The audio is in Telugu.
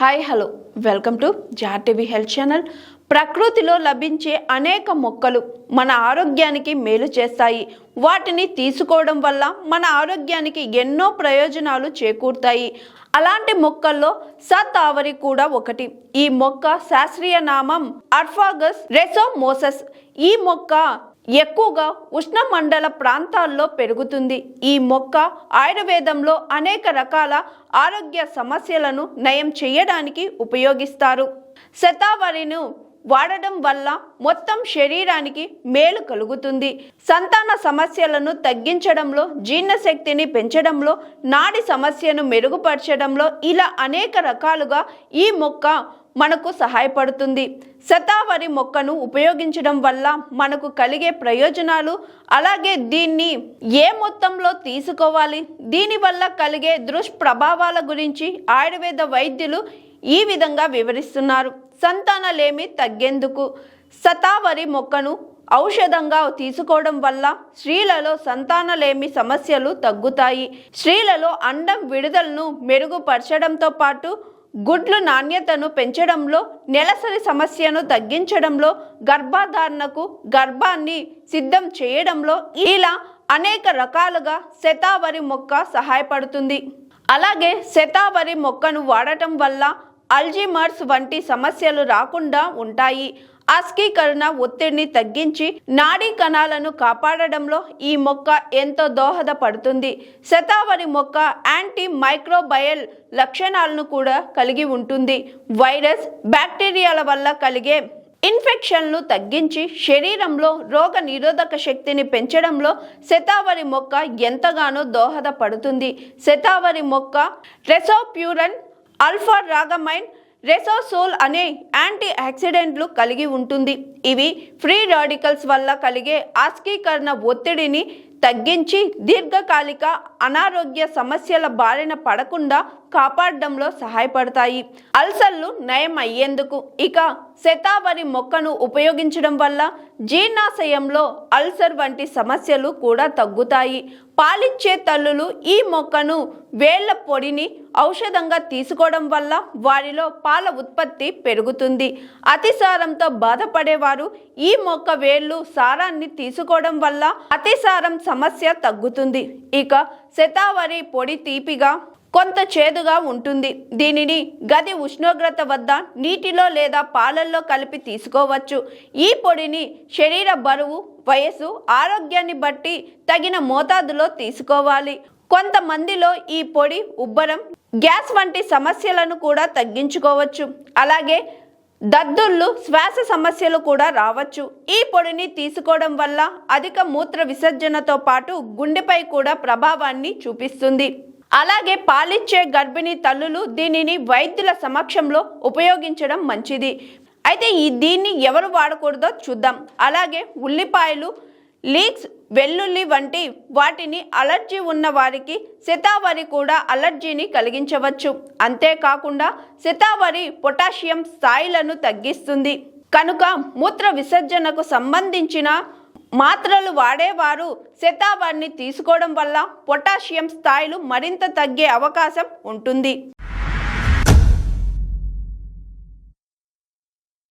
Hi hello. వెల్కమ్ టు జార్టీవీ హెల్త్ ఛానల్. ప్రకృతిలో లభించే అనేక మొక్కలు మన ఆరోగ్యానికి మేలు చేస్తాయి. వాటిని తీసుకోవడం వల్ల మన ఆరోగ్యానికి ఎన్నో ప్రయోజనాలు చేకూరుతాయి. అలాంటి మొక్కల్లో సతావరి కూడా ఒకటి. ఈ మొక్క శాస్త్రీయ నామం అర్ఫాగస్ రెసోమోసస్. ఈ మొక్క ఎక్కువగా ఉష్ణమండల ప్రాంతాల్లో పెరుగుతుంది. ఈ మొక్క ఆయుర్వేదంలో అనేక రకాల ఆరోగ్య సమస్యలను నయం చేయడానికి ఉపయోగిస్తారు. శతావరిను వాడడం వల్ల మొత్తం శరీరానికి మేలు కలుగుతుంది. సంతాన సమస్యలను తగ్గించడంలో జీర్ణశక్తిని పెంచడంలో నాడి సమస్యను మెరుగుపరచడంలో ఇలా అనేక రకాలుగా ఈ మొక్క మనకు సహాయపడుతుంది. శతావరి మొక్కను ఉపయోగించడం వల్ల మనకు కలిగే ప్రయోజనాలు అలాగే దీన్ని ఏ మొత్తంలో తీసుకోవాలి దీనివల్ల కలిగే దుష్ప్రభావాల గురించి ఆయుర్వేద వైద్యులు ఈ విధంగా వివరిస్తున్నారు. సంతానలేమి తగ్గేందుకు శతావరి మొక్కను ఔషధంగా తీసుకోవడం వల్ల స్త్రీలలో సంతానలేమి సమస్యలు తగ్గుతాయి. స్త్రీలలో అండం విడుదలను మెరుగుపరచడంతో పాటు గుడ్లు నాణ్యతను పెంచడంలో నెలసరి సమస్యను తగ్గించడంలో గర్భధారణకు గర్భాన్ని సిద్ధం చేయడంలో ఇలా అనేక రకాలుగా శతావరి మొక్క సహాయపడుతుంది. అలాగే శతావరి మొక్కను వాడటం వల్ల అల్జీమర్స్ వంటి సమస్యలు రాకుండా ఉంటాయి. ఆస్కీకరణ ఒత్తిడిని తగ్గించి నాడీ కణాలను కాపాడడంలో ఈ మొక్క ఎంతో దోహదపడుతుంది. శతావరి మొక్క యాంటీ మైక్రోబయల్ లక్షణాలను కూడా కలిగి ఉంటుంది. వైరస్ బ్యాక్టీరియాల వల్ల కలిగే ఇన్ఫెక్షన్లు తగ్గించి శరీరంలో రోగ నిరోధక శక్తిని పెంచడంలో శతావరి మొక్క ఎంతగానో దోహదపడుతుంది. శతావరి మొక్క రెసోప్యూరన్ అల్ఫా రాగమైన్ రెసోసోల్ అనే యాంటీ ఆక్సిడెంట్లు కలిగి ఉంటుంది. ఇవి ఫ్రీ రాడికల్స్ వల్ల కలిగే ఆస్కీకరణ ఒత్తిడిని తగ్గించి దీర్ఘకాలిక అనారోగ్య సమస్యల బారిన పడకుండా కాపాడడంలో సహాయపడతాయి. అల్సర్లు నయం అయ్యేందుకు ఇక శతావరి మొక్కను ఉపయోగించడం వల్ల జీర్ణాశయంలో అల్సర్ వంటి సమస్యలు కూడా తగ్గుతాయి. పాలిచ్చే తల్లులు ఈ మొక్కను వేళ్ళ పొడిని ఔషధంగా తీసుకోవడం వల్ల వారిలో పాల ఉత్పత్తి పెరుగుతుంది. అతిసారంతో బాధపడేవారు ఈ మొక్క వేళ్ళు సారాన్ని తీసుకోవడం వల్ల అతిసారం సమస్య తగ్గుతుంది. ఇక శతావరి పొడి తీపిగా కొంత చేదుగా ఉంటుంది. దీనిని గది ఉష్ణోగ్రత వద్ద నీటిలో లేదా పాలల్లో కలిపి తీసుకోవచ్చు. ఈ పొడిని శరీర బరువు వయస్సు ఆరోగ్యాన్ని బట్టి తగిన మోతాదులో తీసుకోవాలి. కొంతమందిలో ఈ పొడి ఉబ్బరం గ్యాస్ వంటి సమస్యలను కూడా తగ్గించుకోవచ్చు. అలాగే దద్దుళ్ళు శ్వాస సమస్యలు కూడా రావచ్చు. ఈ పొడిని తీసుకోవడం వల్ల అధిక మూత్ర విసర్జనతో పాటు గుండెపై కూడా ప్రభావాన్ని చూపిస్తుంది. అలాగే పాలిచ్చే గర్భిణీ తల్లులు దీనిని వైద్యుల సమక్షంలో ఉపయోగించడం మంచిది. అయితే ఈ దీన్ని ఎవరు వాడకూడదో చూద్దాం. అలాగే ఉల్లిపాయలు లీక్స్ వెల్లుల్లి వంటి వాటిని అలర్జీ ఉన్న వారికి శతావరి కూడా అలర్జీని కలిగించవచ్చు. అంతేకాకుండా శతావరి పొటాషియం స్థాయిలను తగ్గిస్తుంది. కనుక మూత్ర విసర్జనకు సంబంధించిన మాత్రలు వాడేవారు శతావరిని తీసుకోవడం వల్ల పొటాషియం స్థాయిలు మరింత తగ్గే అవకాశం ఉంటుంది.